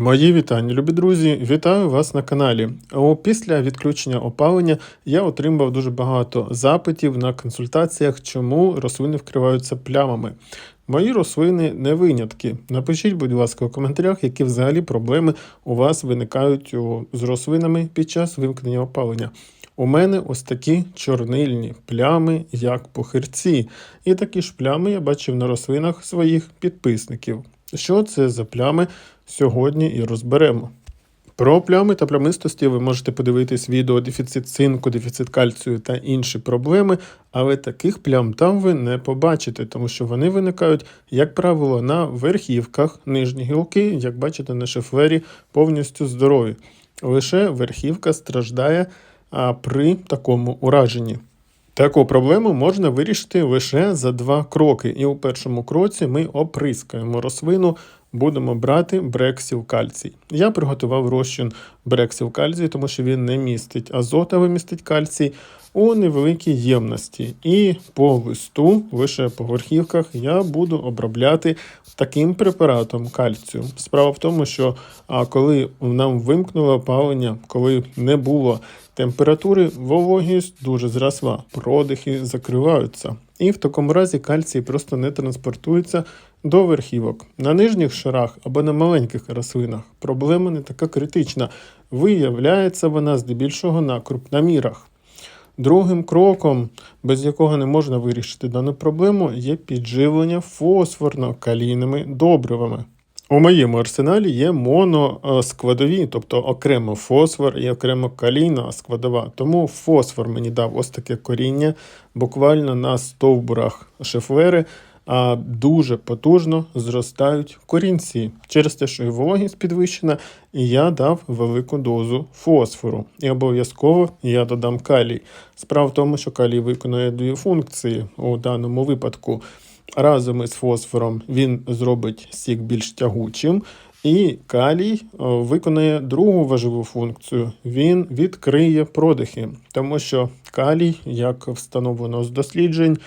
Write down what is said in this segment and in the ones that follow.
Мої вітання, любі друзі! Вітаю вас на каналі. Після відключення опалення я отримав дуже багато запитів на консультаціях, чому рослини вкриваються плямами. Мої рослини не винятки. Напишіть, будь ласка, у коментарях, які взагалі проблеми у вас виникають з рослинами під час вимкнення опалення. У мене ось такі чорнильні плями, як похирці. І такі ж плями я бачив на рослинах своїх підписників. Що це за плями сьогодні і розберемо. Про плями та плямистості ви можете подивитись відео дефіцит цинку, дефіцит кальцію та інші проблеми, але таких плям там ви не побачите, тому що вони виникають, як правило, на верхівках нижні гілки, як бачите, на шефлері повністю здорові. Лише верхівка страждає при такому ураженні. Таку проблему можна вирішити лише за два кроки. І у першому кроці ми оприскаємо рослину, будемо брати брексів кальцій. Я приготував розчин брексів кальцій, тому що він не містить азот, але містить кальцій у невеликій ємності. І по листу, лише по верхівках, я буду обробляти таким препаратом кальцію. Справа в тому, що коли нам вимкнуло опалення, коли не було температури, вологість дуже зросла, продихи закриваються. І в такому разі кальцій просто не транспортується до верхівок. На нижніх шарах або на маленьких рослинах проблема не така критична. Виявляється вона здебільшого на крупномірах. Другим кроком, без якого не можна вирішити дану проблему, є підживлення фосфорно-калійними добривами. У моєму арсеналі є моноскладові, тобто окремо фосфор і окремо калійна складова. Тому фосфор мені дав ось таке коріння, буквально на стовбурах шефлери, а дуже потужно зростають корінці через те, що і вологість підвищена, і я дав велику дозу фосфору. І обов'язково я додам калій. Справа в тому, що калій виконує дві функції у даному випадку. Разом із фосфором він зробить сік більш тягучим, і калій виконує другу важливу функцію: він відкриє продихи, тому що калій, як встановлено з досліджень,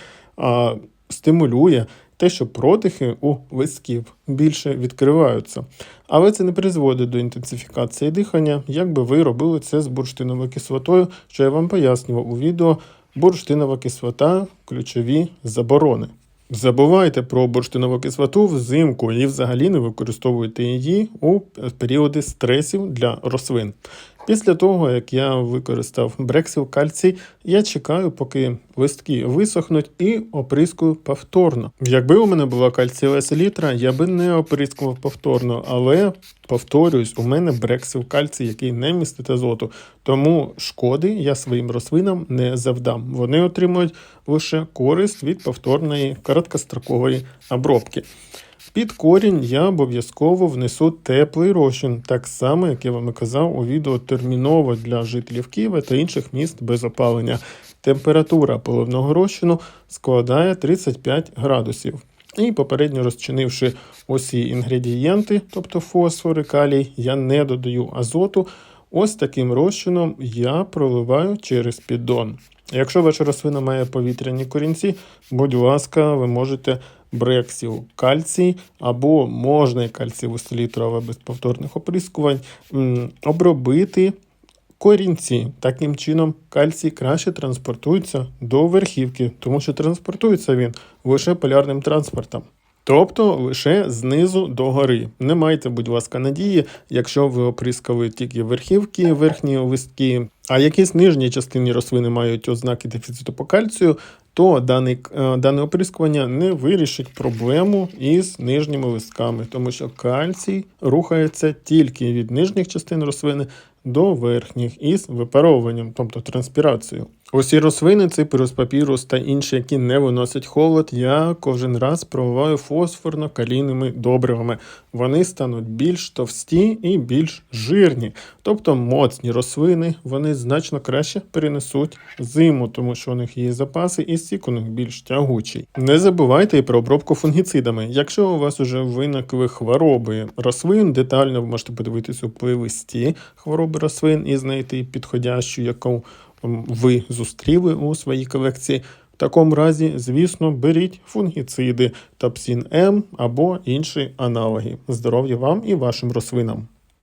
стимулює те, що продихи у лисків більше відкриваються. Але це не призводить до інтенсифікації дихання, якби ви робили це з бурштиновою кислотою, що я вам пояснював у відео бурштинова кислота, ключові заборони. Забувайте про бурштинову кислоту взимку і взагалі не використовуйте її у періоди стресів для рослин. Після того, як я використав брексів кальцій, я чекаю, поки листки висохнуть, і оприскую повторно. Якби у мене була кальцієва селітра, я би не оприскував повторно, але повторюсь, у мене брексів кальцій, який не містить азоту. Тому шкоди я своїм рослинам не завдам. Вони отримують лише користь від повторної короткострокової обробки. Під корінь я обов'язково внесу теплий розчин, так само, як я вам і казав у відео терміново для жителів Києва та інших міст без опалення. Температура поливного розчину складає 35 градусів. І попередньо розчинивши усі інгредієнти, тобто фосфори, калій, я не додаю азоту. Ось таким розчином я проливаю через піддон. Якщо ваша рослина має повітряні корінці, будь ласка, ви можете брексів кальцій або можна і кальцієву селітру, але без повторних оприскувань, обробити корінці. Таким чином, кальцій краще транспортується до верхівки, тому що транспортується він лише полярним транспортом. Тобто лише знизу до гори. Не майте, будь ласка, надії, якщо ви оприскали тільки верхівки, верхні листки, а якісь нижні частини рослини мають ознаки дефіциту по кальцію, то дане, дане оприскування не вирішить проблему із нижніми листками, тому що кальцій рухається тільки від нижніх частин рослини до верхніх із випаровуванням, тобто транспірацією. Усі рослини, ципірус, папірус та інші, які не виносять холод, я кожен раз проливаю фосфорно-калійними добривами. Вони стануть більш товсті і більш жирні. Тобто моцні рослини вони значно краще перенесуть зиму, тому що у них є запаси і сік у них більш тягучий. Не забувайте і про обробку фунгіцидами. Якщо у вас вже виникли хвороби рослин, детально ви можете подивитися у плейлисті хвороби рослин і знайти підходящу, яку ви зустріли у своїй колекції. Такому разі, звісно, беріть фунгіциди, тапсін М або інші аналоги. Здоров'я вам і вашим рослинам.